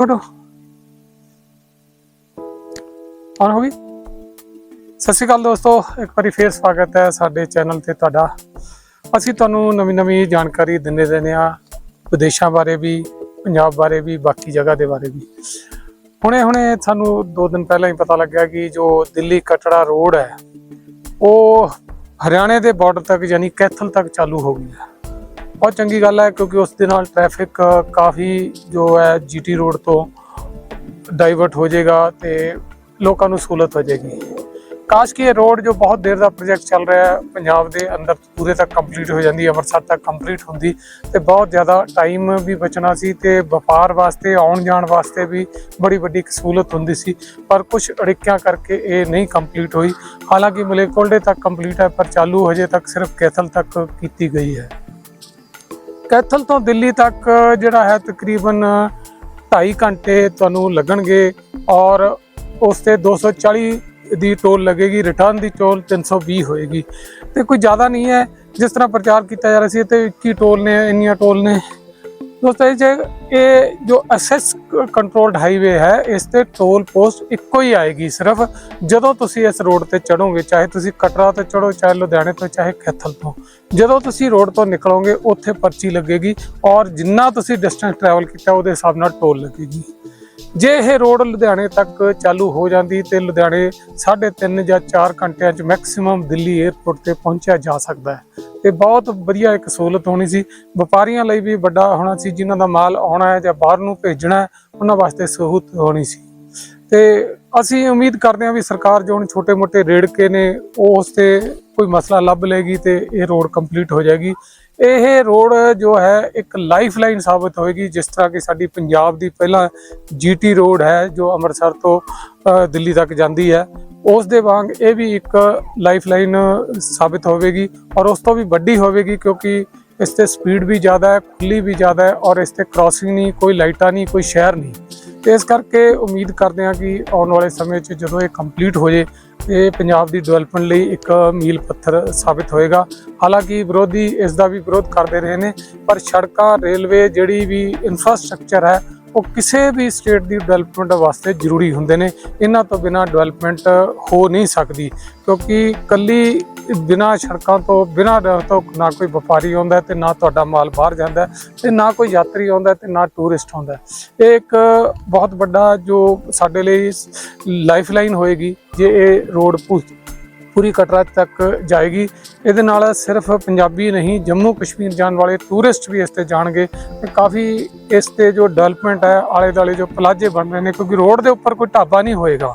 Photo on ਹੋ ਗਈ ਸਤਿ ਸ਼੍ਰੀ ਅਕਾਲ ਦੋਸਤੋ। ਇੱਕ ਵਾਰੀ ਫੇਰ ਸਵਾਗਤ ਹੈ ਸਾਡੇ ਚੈਨਲ ਤੇ ਤੁਹਾਡਾ। ਅਸੀਂ ਤੁਹਾਨੂੰ ਨਵੀਂ ਨਵੀਂ ਜਾਣਕਾਰੀ ਦਿੰਦੇ ਰਹਿੰਦੇ ਆ ਵਿਦੇਸ਼ਾਂ ਬਾਰੇ ਵੀ, ਪੰਜਾਬ ਬਾਰੇ ਵੀ, ਬਾਕੀ ਜਗ੍ਹਾ ਦੇ ਬਾਰੇ ਵੀ। ਹੁਣੇ ਹੁਣੇ ਸਾਨੂੰ 2 ਦਿਨ ਪਹਿਲਾਂ ਹੀ ਪਤਾ ਲੱਗਿਆ ਕਿ ਜੋ ਦਿੱਲੀ ਕਟੜਾ ਰੋਡ ਹੈ, ਉਹ ਹਰਿਆਣੇ ਦੇ ਬਾਰਡਰ ਤੱਕ ਯਾਨੀ ਕੈਥਲ ਤੱਕ ਚਾਲੂ ਹੋ ਗਈ ਹੈ। ਬਹੁਤ ਚੰਗੀ ਗੱਲ ਹੈ ਕਿਉਂਕਿ ਉਸ ਦੇ ਨਾਲ ਟ੍ਰੈਫਿਕ ਕਾਫੀ ਜੋ ਹੈ ਜੀਟੀ ਰੋਡ ਤੋਂ ਡਾਈਵਰਟ ਹੋ ਜਾਏਗਾ ਤੇ ਲੋਕਾਂ ਨੂੰ ਸਹੂਲਤ ਹੋ ਜਾਏਗੀ। ਕਾਸ਼ ਕਿ ਇਹ ਰੋਡ ਜੋ ਬਹੁਤ ਦੇਰ ਦਾ ਪ੍ਰੋਜੈਕਟ ਚੱਲ ਰਿਹਾ ਹੈ, ਪੰਜਾਬ ਦੇ ਅੰਦਰ ਪੂਰੇ ਤੱਕ ਕੰਪਲੀਟ ਹੋ ਜਾਂਦੀ, ਅੰਮ੍ਰਿਤਸਰ ਤੱਕ ਕੰਪਲੀਟ ਹੁੰਦੀ ਤੇ ਬਹੁਤ ਜ਼ਿਆਦਾ ਟਾਈਮ ਵੀ ਬਚਣਾ ਸੀ ਤੇ ਵਪਾਰ ਵਾਸਤੇ, ਆਉਣ ਜਾਣ ਵਾਸਤੇ ਵੀ ਬੜੀ ਵੱਡੀ ਇੱਕ ਸਹੂਲਤ ਹੁੰਦੀ ਸੀ, ਪਰ ਕੁਝ ਅੜਿੱਕਿਆਂ ਕਰਕੇ ਇਹ ਨਹੀਂ ਕੰਪਲੀਟ ਹੋਈ। ਹਾਲਾਂਕਿ ਮਲੇਕੋਲਡੇ ਤੱਕ ਕੰਪਲੀਟ ਹੈ, ਪਰ ਚਾਲੂ ਹਜੇ ਤੱਕ ਸਿਰਫ ਕੈਥਲ ਤੱਕ ਕੀਤੀ ਗਈ ਹੈ। ਕੈਥਲ ਤੋਂ ਦਿੱਲੀ ਤੱਕ ਜਿਹੜਾ ਹੈ ਤਕਰੀਬਨ 2.5 ਘੰਟੇ ਤੁਹਾਨੂੰ ਲੱਗਣਗੇ ਔਰ ਉਸ ਤੇ 240 ਦੀ ਟੋਲ ਲੱਗੇਗੀ ਰਿਟਰਨ ਦੀ ਟੋਲ 320 ਹੋਏਗੀ। ਤੇ ਕੋਈ ਜ਼ਿਆਦਾ ਨਹੀਂ ਹੈ, ਜਿਸ ਤਰ੍ਹਾਂ ਪ੍ਰਚਾਰ ਕੀਤਾ ਜਾ ਰਿਹਾ ਸੀ, ਤੇ 21 ਟੋਲ ਨੇ, ਇੰਨੀਆਂ ਟੋਲ ਨੇ। ਦੋਸਤੋ ਇਹ ਜੇ ਇਹ ਜੋ ਐਸਐਸ ਕੰਟਰੋਲਡ ਹਾਈਵੇ ਹੈ, ਇਸ ਤੇ ਟੋਲ ਪੋਸਟ ਇੱਕੋ ਹੀ ਆਏਗੀ ਸਿਰਫ ਜਦੋਂ ਤੁਸੀਂ ਇਸ ਰੋਡ ਤੇ ਚੜੋਗੇ ਚਾਹੇ ਤੁਸੀਂ ਕਟਰਾ ਤੋਂ ਚੜੋ ਚਾਹੇ ਲੁਧਿਆਣੇ ਤੋਂ, ਚਾਹੇ ਖੇਥਲ ਤੋਂ। ਜਦੋਂ ਤੁਸੀਂ ਰੋਡ ਤੋਂ ਨਿਕਲੋਗੇ, ਉੱਥੇ ਪਰਚੀ ਲੱਗੇਗੀ ਔਰ ਜਿੰਨਾ ਤੁਸੀਂ ਡਿਸਟੈਂਸ ਟਰੈਵਲ ਕੀਤਾ, ਉਹਦੇ ਹਿਸਾਬ ਨਾਲ ਟੋਲ ਲੱਗੇਗੀ। ਜੇ ਇਹ ਰੋਡ ਲੁਧਿਆਣੇ ਤੱਕ ਚਾਲੂ ਹੋ ਜਾਂਦੀ ਤੇ ਲੁਧਿਆਣੇ 3.5 ਜਾਂ 4 ਘੰਟਿਆਂ 'ਚ ਮੈਕਸਿਮਮ ਦਿੱਲੀ 에ਅਰਪੋਰਟ ਤੇ ਪਹੁੰਚਿਆ ਜਾ ਸਕਦਾ ਹੈ। ਤੇ ਬਹੁਤ ਵਧੀਆ ਇੱਕ ਸਹੂਲਤ ਹੋਣੀ ਸੀ। ਵਪਾਰੀਆਂ ਲਈ ਵੀ ਵੱਡਾ ਹੋਣਾ ਸੀ। ਜਿਨ੍ਹਾਂ ਦਾ ਮਾਲ ਆਉਣਾ ਹੈ ਜਾਂ ਬਾਹਰ ਨੂੰ ਭੇਜਣਾ ਹੈ, ਉਹਨਾਂ ਵਾਸਤੇ ਸਹੂਲਤ ਹੋਣੀ ਸੀ। ਤੇ ਅਸੀਂ ਉਮੀਦ ਕਰਦੇ ਹਾਂ ਵੀ ਸਰਕਾਰ ਜੋ ਹੁਣ ਛੋਟੇ-ਮੋਟੇ ਰੇੜਕੇ ਨੇ, ਉਹ ਉਸ ਤੇ ਕੋਈ ਮਸਲਾ ਲੱਭ ਲੇਗੀ ਤੇ ਇਹ ਰੋਡ ਕੰਪਲੀਟ ਹੋ ਜਾਏਗੀ। ਇਹ ਰੋਡ ਜੋ ਹੈ, ਇੱਕ ਲਾਈਫਲਾਈਨ ਸਾਬਤ ਹੋਏਗੀ, ਜਿਸ ਤਰ੍ਹਾਂ ਕਿ ਸਾਡੀ ਪੰਜਾਬ ਦੀ ਪਹਿਲਾਂ ਜੀਟੀ ਰੋਡ ਹੈ, ਜੋ ਅੰਮ੍ਰਿਤਸਰ ਤੋਂ ਦਿੱਲੀ ਤੱਕ ਜਾਂਦੀ ਹੈ। ਉਸ ਦੇ ਵਾਂਗ ਇਹ ਵੀ ਇੱਕ ਲਾਈਫਲਾਈਨ ਸਾਬਤ ਹੋਵੇਗੀ ਔਰ ਉਸ ਤੋਂ ਵੀ ਵੱਡੀ ਹੋਵੇਗੀ ਕਿਉਂਕਿ ਇਸ ਤੇ ਸਪੀਡ ਵੀ ਜ਼ਿਆਦਾ ਹੈ, ਖੁੱਲੀ ਵੀ ਜ਼ਿਆਦਾ ਹੈ ਔਰ ਇਸ ਤੇ ਕ੍ਰਾਸਿੰਗ ਨਹੀਂ, ਕੋਈ ਲਾਈਟਾਂ ਨਹੀਂ, ਕੋਈ ਸ਼ਹਿਰ ਨਹੀਂ। ਤੇ ਇਸ ਕਰਕੇ ਉਮੀਦ ਕਰਦੇ ਹਾਂ ਕਿ ਆਉਣ ਵਾਲੇ ਸਮੇਂ 'ਚ ਜਦੋਂ ਇਹ ਕੰਪਲੀਟ ਹੋ ਜੇ, ਇਹ ਪੰਜਾਬ ਦੀ ਡਿਵੈਲਪਮੈਂਟ ਲਈ ਇੱਕ ਮੀਲ ਪੱਥਰ ਸਾਬਿਤ ਹੋਏਗਾ। ਹਾਲਾਂਕਿ ਵਿਰੋਧੀ ਇਸ ਦਾ ਵੀ ਵਿਰੋਧ ਕਰਦੇ ਰਹੇ ਨੇ, ਪਰ ਸੜਕਾਂ, ਰੇਲਵੇ ਜਿਹੜੀ ਵੀ ਇਨਫਰਾਸਟ੍ਰਕਚਰ ਹੈ, ਉਹ ਕਿਸੇ ਵੀ ਸਟੇਟ ਦੀ ਡਿਵੈਲਪਮੈਂਟ ਵਾਸਤੇ ਜ਼ਰੂਰੀ ਹੁੰਦੇ ਨੇ। ਇਹਨਾਂ ਤੋਂ ਬਿਨਾ ਡਿਵੈਲਪਮੈਂਟ ਹੋ ਨਹੀਂ ਸਕਦੀ, ਕਿਉਂਕਿ ਕੱਲੀ ਬਿਨਾਂ ਸੜਕਾਂ ਤੋਂ, ਬਿਨਾਂ ਡਰ ਤੋਂ ਨਾ ਕੋਈ ਵਪਾਰੀ ਆਉਂਦਾ ਹੈ ਤੇ ਨਾ ਤੁਹਾਡਾ ਮਾਲ ਬਾਹਰ ਜਾਂਦਾ ਹੈ ਤੇ ਨਾ ਕੋਈ ਯਾਤਰੀ ਆਉਂਦਾ ਹੈ ਤੇ ਨਾ ਟੂਰਿਸਟ ਆਉਂਦਾ। ਇਹ ਇੱਕ ਬਹੁਤ ਵੱਡਾ ਜੋ ਸਾਡੇ ਲਈ ਲਾਈਫਲਾਈਨ ਹੋਏਗੀ, ਜੇ ਇਹ ਰੋਡ ਪੂਰੀ ਕਟਰਾ ਤੱਕ ਜਾਏਗੀ। ਇਹਦੇ ਨਾਲ ਸਿਰਫ ਪੰਜਾਬੀ ਨਹੀਂ, ਜੰਮੂ ਕਸ਼ਮੀਰ ਜਾਣ ਵਾਲੇ ਟੂਰਿਸਟ ਵੀ ਇਸ ਤੇ ਜਾਣਗੇ ਤੇ ਕਾਫੀ ਇਸ ਤੇ ਜੋ ਡਿਵੈਲਪਮੈਂਟ ਹੈ ਆਲੇ ਦਾਲੇ ਜੋ ਪਲਾਜੇ ਬਣ ਰਹੇ ਨੇ, ਕਿਉਂਕਿ ਰੋਡ ਦੇ ਉੱਪਰ ਕੋਈ ਢਾਬਾ ਨਹੀਂ ਹੋਏਗਾ।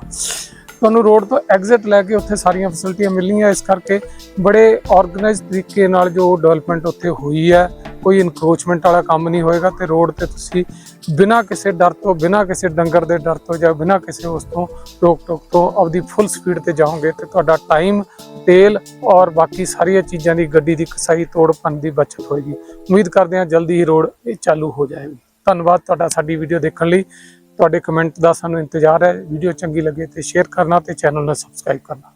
ਤੁਹਾਨੂੰ ਰੋਡ ਤੋਂ ਐਗਜ਼ਿਟ ਲੈ ਕੇ ਉੱਥੇ ਸਾਰੀਆਂ ਫੈਸਿਲਿਟੀਆਂ ਮਿਲਣੀਆਂ। ਇਸ ਕਰਕੇ ਬੜੇ ਆਰਗੇਨਾਈਜ਼ ਤਰੀਕੇ ਨਾਲ ਜੋ ਡਿਵੈਲਪਮੈਂਟ ਉੱਥੇ ਹੋਈ ਹੈ, ਕੋਈ ਇਨਕਰੋਚਮੈਂਟ ਵਾਲਾ ਕੰਮ ਨਹੀਂ ਹੋਏਗਾ ਤੇ ਰੋਡ ਤੇ ਤੁਸੀਂ ਬਿਨਾਂ ਕਿਸੇ ਡਰ ਤੋਂ, ਬਿਨਾਂ ਕਿਸੇ ਡੰਗਰ ਦੇ ਡਰ ਤੋਂ ਜਾਂ ਬਿਨਾਂ ਕਿਸੇ ਉਸ ਤੋਂ ਰੋਕ ਟੋਕ ਤੋਂ ਆਪਦੀ ਫੁੱਲ ਸਪੀਡ ਤੇ ਜਾਓਗੇ ਤੇ ਤੁਹਾਡਾ ਟਾਈਮ ਤੇਲ ਔਰ ਬਾਕੀ ਸਾਰੀਆਂ ਚੀਜ਼ਾਂ ਦੀ ਗੱਡੀ ਦੀ ਕਸਾਈ ਤੋੜਪਨ ਦੀ ਬਚਤ ਹੋਏਗੀ। ਉਮੀਦ ਕਰਦੇ ਹਾਂ ਜਲਦੀ ਹੀ ਰੋਡ ਇਹ ਚਾਲੂ ਹੋ ਜਾਏਗੀ। ਧੰਨਵਾਦ ਤੁਹਾਡਾ ਸਾਡੀ ਵੀਡੀਓ ਦੇਖਣ ਲਈ। ਤੁਹਾਡੇ ਕਮੈਂਟ ਦਾ ਸਾਨੂੰ ਇੰਤਜ਼ਾਰ ਹੈ। ਵੀਡੀਓ ਚੰਗੀ ਲੱਗੇ ਤੇ ਸ਼ੇਅਰ ਕਰਨਾ ਤੇ ਚੈਨਲ ਨੂੰ ਸਬਸਕ੍ਰਾਈਬ ਕਰਨਾ।